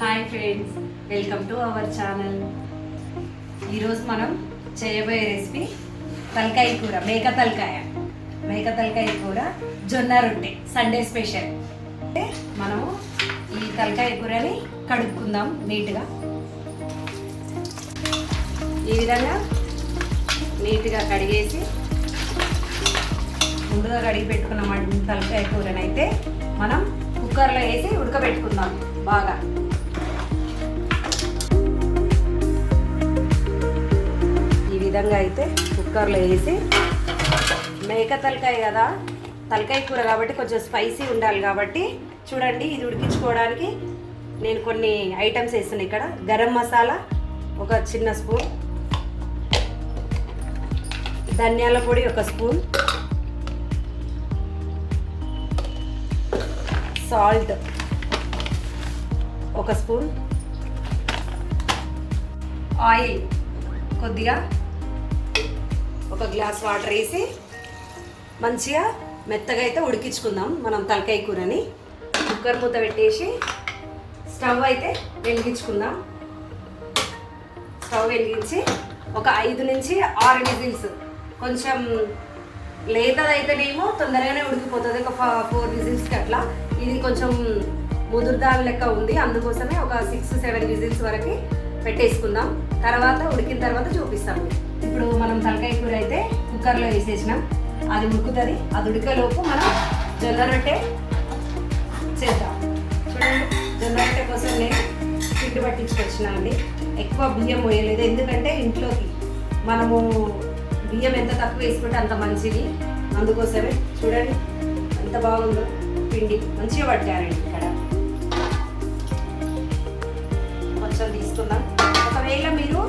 Hi friends welcome to our channel. ఈరోజు మనం చేయబోయే రెసిపీ తలకాయ కూర మేక తలకాయ. మేక తలకాయ కూర జొన్న రొట్టె సండే స్పెషల్. అంటే మనము ఈ తలకాయ కూరని కడుక్కుందాం నీట్గా. ఈ విధంగా నీట్గా కడిగేసి ముందుగా కడిగి పెట్టుకున్న తలకాయ కూరనైతే మనం కుక్కర్లో వేసి ఉడకబెట్టుకుందాం బాగా. విధంగా అయితే కుక్కర్లో వేసి మేక తలకాయ కదా తలకాయ కూర కాబట్టి కొంచెం స్పైసీ ఉండాలి కాబట్టి చూడండి ఇది ఉడికించుకోవడానికి నేను కొన్ని ఐటమ్స్ వేస్తున్నాను ఇక్కడ. గరం మసాలా ఒక చిన్న స్పూన్ ధనియాల పొడి ఒక స్పూన్ సాల్ట్ ఒక స్పూన్ ఆయిల్ కొద్దిగా ఒక గ్లాస్ వాటర్ వేసి మంచిగా మెత్తగా అయితే ఉడికించుకుందాం మనం తలకాయ కూరని. కుక్కర్ మూత పెట్టేసి స్టవ్ అయితే వెలిగించుకుందాం. స్టవ్ వెలిగించి ఒక ఐదు నుంచి ఆరు విజిల్స్. కొంచెం లేతదైతేనేమో తొందరగానే ఉడికిపోతుంది. ఒక ఫోర్ విజిల్స్కి అట్లా. ఇది కొంచెం ముదురుదాని లెక్క ఉంది. అందుకోసమే ఒక సిక్స్ సెవెన్ విజిల్స్ వరకు పెట్టేసుకుందాం. తర్వాత ఉడికిన తర్వాత చూపిస్తాము ఇప్పుడు మనం తలకాయ కూర అయితే కుక్కర్లో వేసేసినాం. అది ఉడుకుతుంది. అది ఉడికేలోపు మనం జొన్న రొట్టె చేద్దాం. చూడండి జొన్న రొట్టె కోసం నేను పిండి పట్టించుకొచ్చినా అండి. ఎక్కువ బియ్యం పోయలేదు. ఎందుకంటే ఇంట్లోకి మనము బియ్యం ఎంత తక్కువ వేసుకుంటే అంత మంచిది. అందుకోసమే చూడండి ఎంత బాగుందో పిండి. మంచిగా పట్టారండి ఇక్కడ. కొంచెం తీసుకుందాం. ఒకవేళ మీరు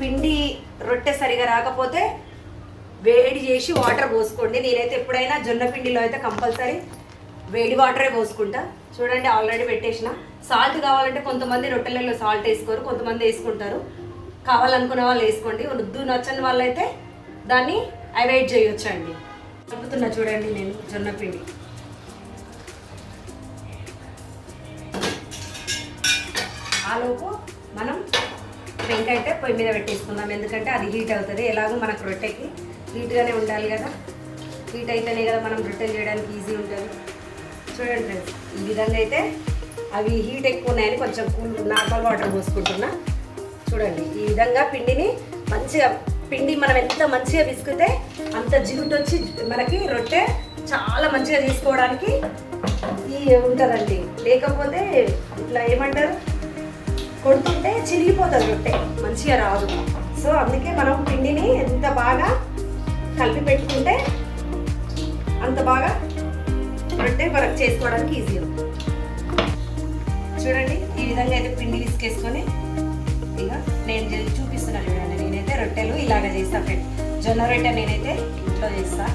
పిండి రొట్టె సరిగా రాకపోతే వేడి చేసి వాటర్ పోసుకోండి. నేనైతే ఎప్పుడైనా జొన్న పిండిలో అయితే కంపల్సరీ వేడి వాటరే పోసుకుంటా. చూడండి ఆల్రెడీ పెట్టేసిన. సాల్ట్ కావాలంటే కొంతమంది రొట్టెలలో సాల్ట్ వేసుకోరు కొంతమంది వేసుకుంటారు. కావాలనుకునే వాళ్ళు వేసుకోండి. వద్దు నచ్చని వాళ్ళైతే దాన్ని అవాయిడ్ చేయొచ్చు అండి కలుపుతున్నా చూడండి నేను జొన్న పిండి. ఆలోపు మనం పెంక అయితే పొయ్యి మీద పెట్టేసుకుందాం. ఎందుకంటే అది హీట్ అవుతుంది. ఎలాగో మనకు రొట్టెకి హీట్గానే ఉండాలి కదా. హీట్ అయితేనే కదా మనం రొట్టెలు చేయడానికి ఈజీ ఉంటుంది. చూడండి ఫ్రెండ్స్ ఈ విధంగా అయితే అవి హీట్ ఎక్కువ ఉన్నాయని కొంచెం కూల్ నార్మల్ వాటర్ పోసుకుంటున్నా. చూడండి ఈ విధంగా పిండిని మంచిగా పిండి మనం ఎంత మంచిగా విసుకుతే అంత జిగుటు వచ్చి మనకి రొట్టె చాలా మంచిగా తీసుకోవడానికి ఈ ఉంటుందండి. లేకపోతే ఇట్లా ఏమంటారు? కొడుతుంటే చిరిగిపోతుంది రొట్టె. మంచిగా రాదు. సో అందుకే మనం పిండిని ఎంత బాగా కలిపి పెట్టుకుంటే అంత బాగా రొట్టె మనకు చేసుకోవడానికి ఈజీ చూడండి ఈ విధంగా అయితే పిండి విసుకేసుకొని ఇక నేను చూపిస్తున్నాను చూడండి నేనైతే రొట్టెలు ఇలాగ చేస్తాను ఫ్రెండ్ జొన్న రొట్టె నేనైతే ఇంట్లో చేస్తాను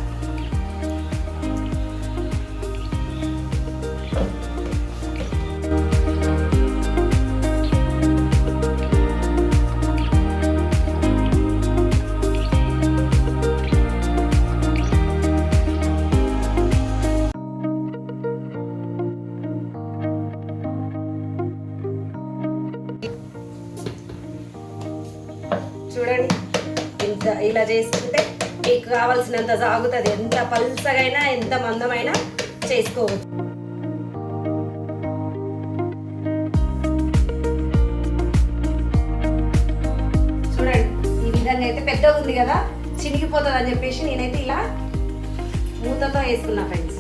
ఇలా చేసుకుంటే మీకు కావాల్సినంత సాగుతుంది. ఎంత పల్సగైనా ఎంత మందమైనా చేసుకోవచ్చు. చూడండి ఈ విధంగా అయితే పెద్దగా ఉంది కదా? చినిగిపోతుంది అని చెప్పేసి నేనైతే ఇలా మూతతో వేసుకున్నా ఫ్రెండ్స్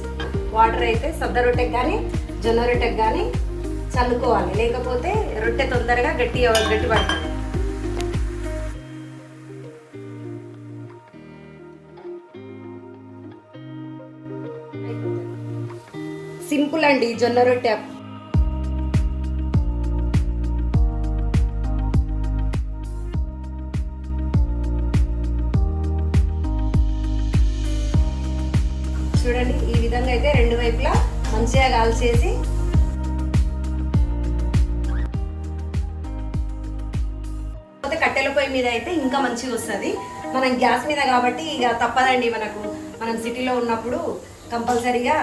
వాటర్ అయితే సద్ద రొట్టెకి కానీ జొన్న రొట్టెకి కానీ చల్లుకోవాలి. లేకపోతే రొట్టె తొందరగా గట్టి గట్టి పడుతుంది సింపుల్ అండి జొన్న రొట్టె. చూడండి ఈ విధంగా అయితే రెండు వైపులా మంచిగా కాల్చేసి కట్టెల పొయ్యి మీద అయితే ఇంకా మంచిగా వస్తుంది. మనం గ్యాస్ మీద కాబట్టి ఇక తప్పదండి మనకు. మనం సిటీలో ఉన్నప్పుడు కంపల్సరీగా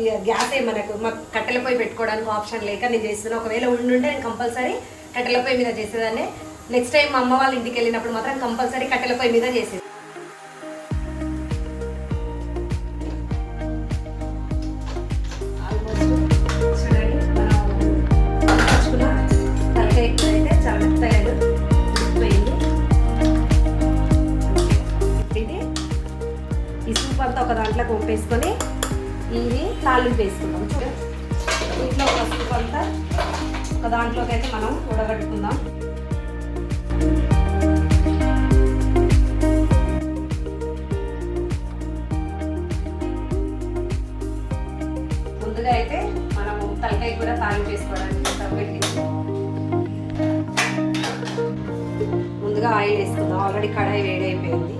ఇక గ్యాస్ ఏ మనకు మాకు కట్టెల పొయ్యి పెట్టుకోవడానికి ఆప్షన్ లేక నేను చేస్తున్నా. ఒకవేళ ఉండుంటే నేను కంపల్సరీ కట్టెల పొయ్యి మీద చేసేదాన్ని. నెక్స్ట్ టైం మా అమ్మ వాళ్ళ ఇంటికి వెళ్ళినప్పుడు మాత్రం కంపల్సరీ కట్టెల పొయ్యి మీద చేసేది. ఈ సూప్ అంతా ఒక దాంట్లో పంపేసుకొని ఇది తాలింపు వేసుకుందాం చూడండి దీంట్లో కొంత ఒక దాంట్లోకి అయితే మనం ఉడగట్టుకుందాం ముందుగా అయితే మనము తలకాయ కూర తాలింపు వేసుకోవడానికి ముందుగా ఆయిల్ వేసుకుందాం. ఆల్రెడీ కడాయి వేడైపోయింది.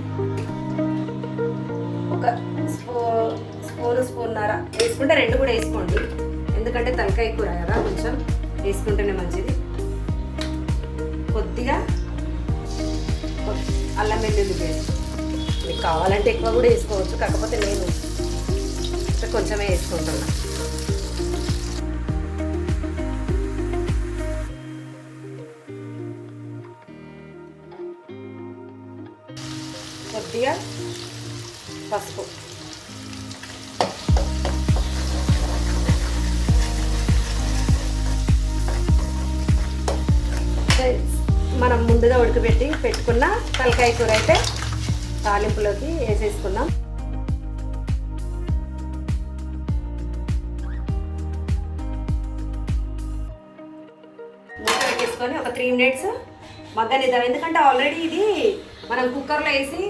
కూడా వేసుకోండి. ఎందుకంటే తలకాయ కూర కదా కొంచెం వేసుకుంటేనే మంచిది. కొద్దిగా అల్లం వెల్లుల్లి పేస్ట్. మీకు కావాలంటే ఎక్కువ కూడా వేసుకోవచ్చు. కాకపోతే నేను కొంచెమే వేసుకుంటున్నా. కొద్దిగా పసుపు. మనం ముందుగా ఉడకబెట్టి పెట్టుకున్న తలకాయ కూర అయితే తాలింపులోకి వేసేసుకుందాం. మూత పెట్టేసుకొని ఒక త్రీ మినిట్స్ మగ్గనిద్దాం. ఎందుకంటే ఆల్రెడీ ఇది మనం కుక్కర్లో వేసి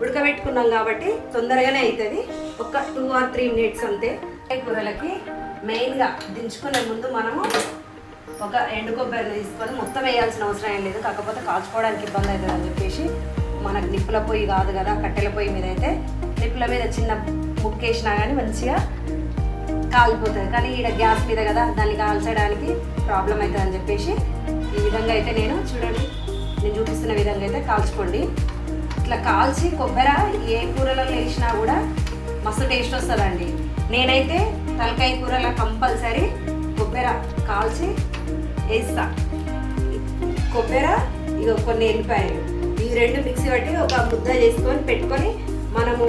ఉడకబెట్టుకున్నాం కాబట్టి తొందరగానే అవుతుంది ఒక టూ ఆర్ త్రీ మినిట్స్ అంతే. కూరలకి మెయిన్గా దించుకునే ముందు మనము ఒక ఎండు కొబ్బరిని తీసుకొని మొత్తం వేయాల్సిన అవసరం ఏం లేదు. కాకపోతే కాల్చుకోవడానికి ఇబ్బంది అవుతుంది అని చెప్పేసి మనకు నిప్పుల పొయ్యి కాదు కదా కట్టెల పొయ్యి మీద అయితే నిప్పుల మీద చిన్న ముక్కేసినా కానీ మంచిగా కాలిపోతుంది. కానీ ఈడ గ్యాస్ మీద కదా దాన్ని కాల్చడానికి ప్రాబ్లం అవుతుంది అని చెప్పేసి ఈ విధంగా అయితే నేను చూడండి నేను చూపిస్తున్న విధంగా అయితే కాల్చుకోండి. ఇట్లా కాల్చి కొబ్బరి ఏ కూరలలో వేసినా కూడా మస్తు టేస్ట్ వస్తుందండి. నేనైతే తలకాయ కూరలో కంపల్సరీ కొబ్బరి కాల్చి వేస్తా. కొబ్బెర ఇక కొన్ని ఎల్లిపాయలు. ఈ రెండు మిక్సీ పట్టి ఒక ముద్ద చేసుకొని పెట్టుకొని మనము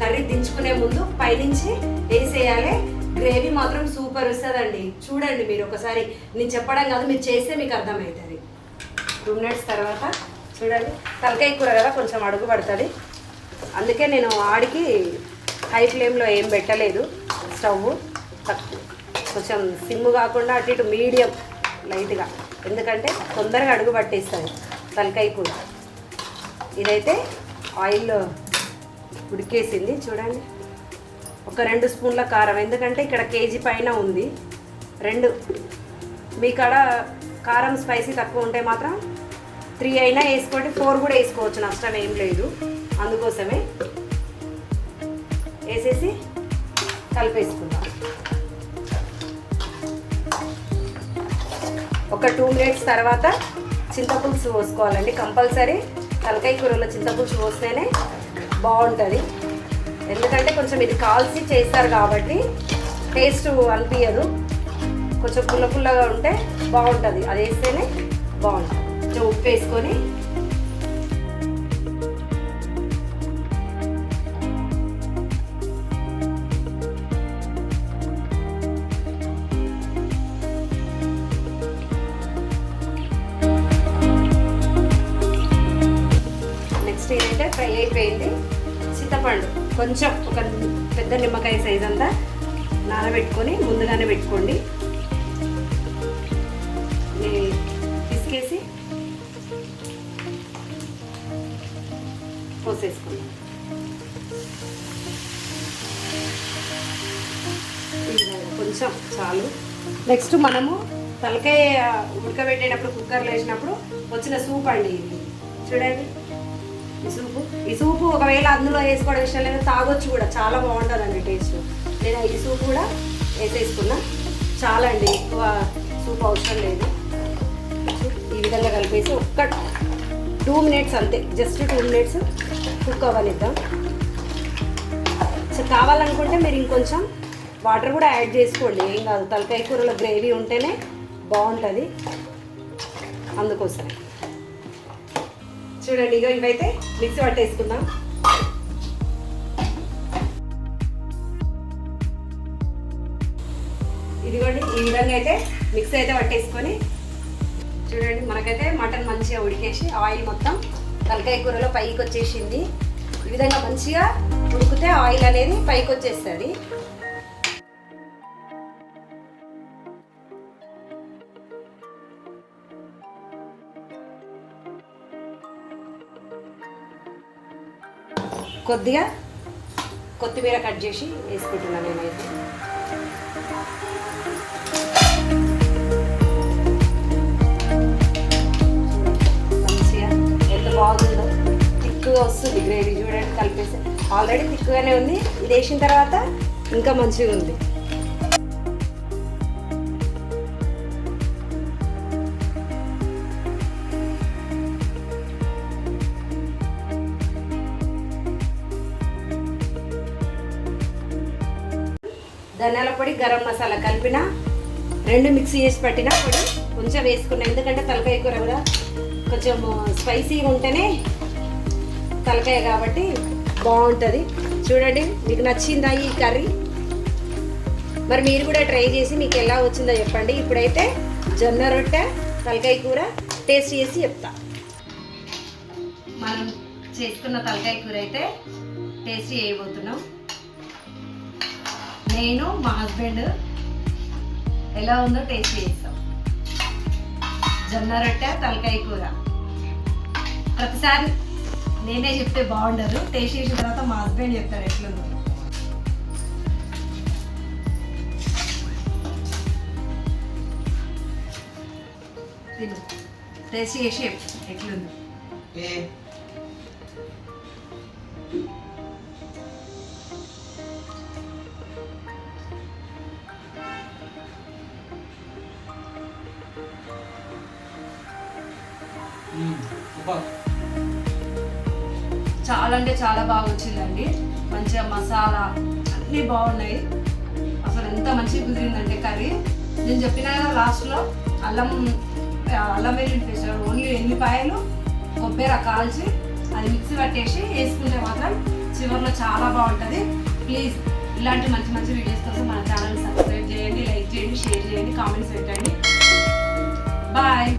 కర్రీ దించుకునే ముందు పైనుంచి వేసేయాలి. గ్రేవీ మాత్రం సూపర్ వస్తుందండి. చూడండి మీరు ఒకసారి. నేను చెప్పడం కాదు మీరు చేస్తే మీకు అర్థమవుతుంది. టూ మినిట్స్ తర్వాత చూడండి. తలకాయ కూర కదా కొంచెం అడుగు పడుతుంది. అందుకే నేను ఆడికి హై ఫ్లేమ్లో ఏం పెట్టలేదు. స్టవ్ తక్కువ. కొంచెం సిమ్ కాకుండా అటు ఇటు మీడియం లైట్గా. ఎందుకంటే తొందరగా అడుగు పట్టేస్తుంది తలకాయ కూర. ఇదైతే ఆయిల్ ఉడికేసింది చూడండి. ఒక రెండు స్పూన్ల కారం ఎందుకంటే ఇక్కడ కేజీ పైన ఉంది. రెండు. మీ కాడ కారం స్పైసీ తక్కువ ఉంటే మాత్రం త్రీ అయినా వేసుకోండి ఫోర్ కూడా వేసుకోవచ్చు నష్టం ఏం లేదు. అందుకోసమే వేసేసి కలిపేసుకుందాం. ఒక టూ మినిట్స్ తర్వాత చింతపులుసు పోసుకోవాలండి కంపల్సరీ. తలకాయ కూరలో చింతపులుసు పోస్తేనే బాగుంటుంది. ఎందుకంటే కొంచెం ఇది కాల్చి చేస్తారు కాబట్టి టేస్ట్ అనిపించదు కొంచెం పుల్ల పుల్లగా ఉంటే బాగుంటుంది. అది వేస్తేనే బాగుంటుంది. కొంచెం ఉప్పు వేసుకొని కొంచెం ఒక పెద్ద నిమ్మకాయ సైజ్ అంతా నానబెట్టుకొని ముందుగానే పెట్టుకోండి. తీసుకేసి పిసికేసి పోసేసుకుందాం. కొంచెం చాలు. నెక్స్ట్ మనము తలకాయ ఉడకబెట్టేటప్పుడు కుక్కర్లో వేసినప్పుడు వచ్చిన సూప్ అండి ఇది. చూడండి. ఈ సూపు. ఈ సూపు ఒకవేళ అందులో వేసుకోవడం ఇష్టం లేదు తాగొచ్చు కూడా. చాలా బాగుంటుందండి టేస్ట్. నేను ఈ సూప్ కూడా వేసేసుకున్నా. చాలా అండి ఎక్కువ సూప్ అవసరం లేదు. ఈ విధంగా కలిపేసి ఒక్క టూ మినిట్స్ అంతే. జస్ట్ టూ మినిట్స్ కుక్ అవ్వనిద్దాం. సో కావాలనుకుంటే మీరు ఇంకొంచెం వాటర్ కూడా యాడ్ చేసుకోండి. ఏం కాదు తలకాయ కూరలో గ్రేవీ ఉంటేనే బాగుంటుంది. అందుకోసం చూడండి ఇగో ఇవైతే మిక్సీ పట్టేసుకుందాం. ఇదిగోండి ఈ విధంగా అయితే మిక్సీ అయితే పట్టేసుకొని చూడండి మనకైతే మటన్ మంచిగా ఉడికేసి ఆయిల్ మొత్తం తలకాయ కూరలో పైకి వచ్చేసింది ఈ విధంగా మంచిగా ఉడికితే ఆయిల్ అనేది పైకి వచ్చేస్తుంది కొద్దిగా కొత్తిమీర కట్ చేసి వేసుకుంటున్నాను నేనైతే. మంచిగా ఎంత బాగుందో. థిక్గా వస్తుంది గ్రేవీ చూడండి కలిపేసి. ఆల్రెడీ థిక్గానే ఉంది. ఇది వేసిన తర్వాత ఇంకా మంచిగా ఉంది. ధనియాల పొడి గరం మసాలా కలిపిన రెండు మిక్సీ చేసి పట్టిన పొడి కొంచెం వేసుకున్నా. ఎందుకంటే తలకాయ కూర కూడా కొంచెం స్పైసీగా ఉంటేనే తలకాయ కాబట్టి బాగుంటుంది. చూడండి మీకు నచ్చిందా ఈ కర్రీ? మరి మీరు కూడా ట్రై చేసి మీకు ఎలా వచ్చిందో చెప్పండి. ఇప్పుడైతే జొన్న రొట్టె తలకాయ కూర టేస్ట్ చేసి చెప్తా. మనం చేసుకున్న తలకాయ కూర అయితే టేస్ట్ చేయబోతున్నాం. నేను మా హస్బెండ్ ఎలా ఉందో టేస్ట్ చేస్తాం జొన్న రొట్టె తలకాయ కూర. ప్రతిసారి నేనే చెప్తే బాగుండదు. టేస్ట్ చేసిన తర్వాత మా హస్బెండ్ చెప్తారు ఎట్లుందో. తిను. టేస్ట్ చేసి ఎట్లుంది. సూపర్ చాలా అంటే చాలా బాగా వచ్చిందండి. మంచిగా మసాలా అన్నీ బాగున్నాయి. అసలు ఎంత మంచిగా కుదిరిందంటే కర్రీ. నేను చెప్పిన కదా లాస్ట్లో అల్లం అల్లం వెల్లుల్లి పేస్ట్. ఓన్లీ ఎల్లిపాయలు కొబ్బరి కాల్చి అది మిక్సీ పట్టేసి వేసుకుంటే మాత్రం చివరిలో చాలా బాగుంటుంది. ప్లీజ్ ఇలాంటి మంచి మంచి వీడియోస్ కోసం మన ఛానల్ సబ్స్క్రైబ్ చేయండి లైక్ చేయండి షేర్ చేయండి కామెంట్స్ పెట్టండి. బాయ్.